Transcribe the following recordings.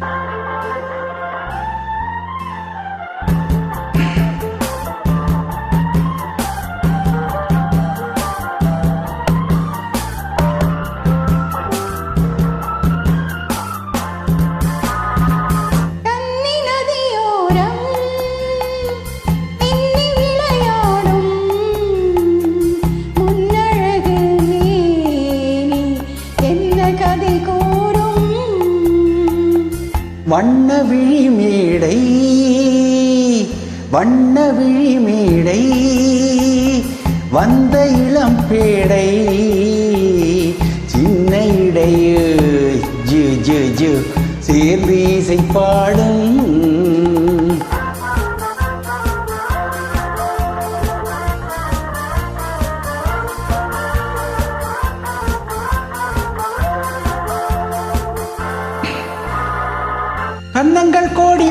Bye. வண்ண விழி மேடை வண்ண விழி மேடை வந்த இளம் பேடை சின்ன இடையே ஜு ஜு ஜு சேர்ந்து இசைப்பாடு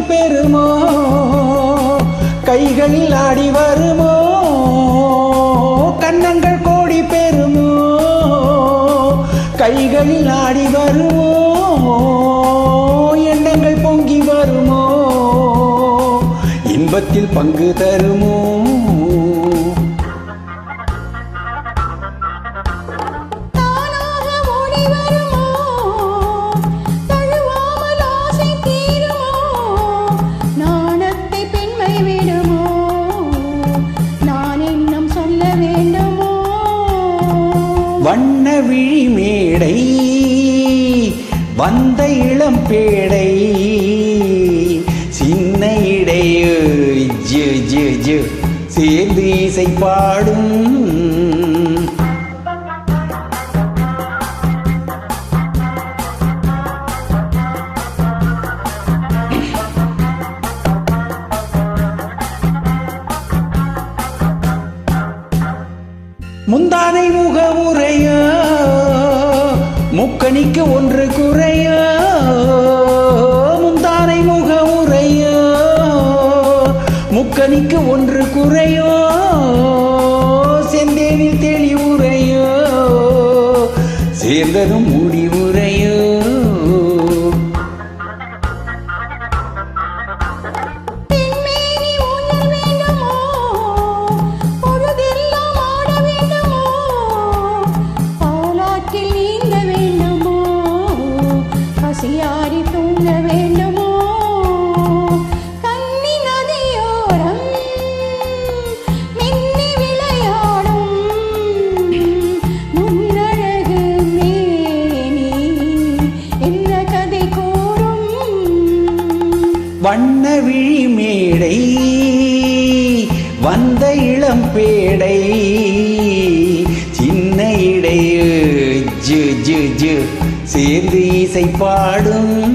பெறுமோ? கைகளில் ஆடி வருமோ? கன்னங்கள் கோடி பெறுமோ? கைகளில் ஆடி வருமோ? எண்ணங்கள் பொங்கி வருமோ? இன்பத்தில் பங்கு தருமோ? வண்ண விழி மேடை வந்த இளம் பேடை சின்ன இடையு ஜு ஜு ஜு சேர்ந்து இசை பாடும் முந்தானை முக உரையோ முக்கணிக்கு ஒன்று குறையோ முந்தானை முக உரையோ முக்கணிக்கு ஒன்று குறையோ செந்தேவி தெளிவுரையோ. சேர்ந்ததும் பேடை வந்த இளம் பேடை சின்ன இடையு ஜு ஜு ஜு சேர்ந்து இசை பாடும்.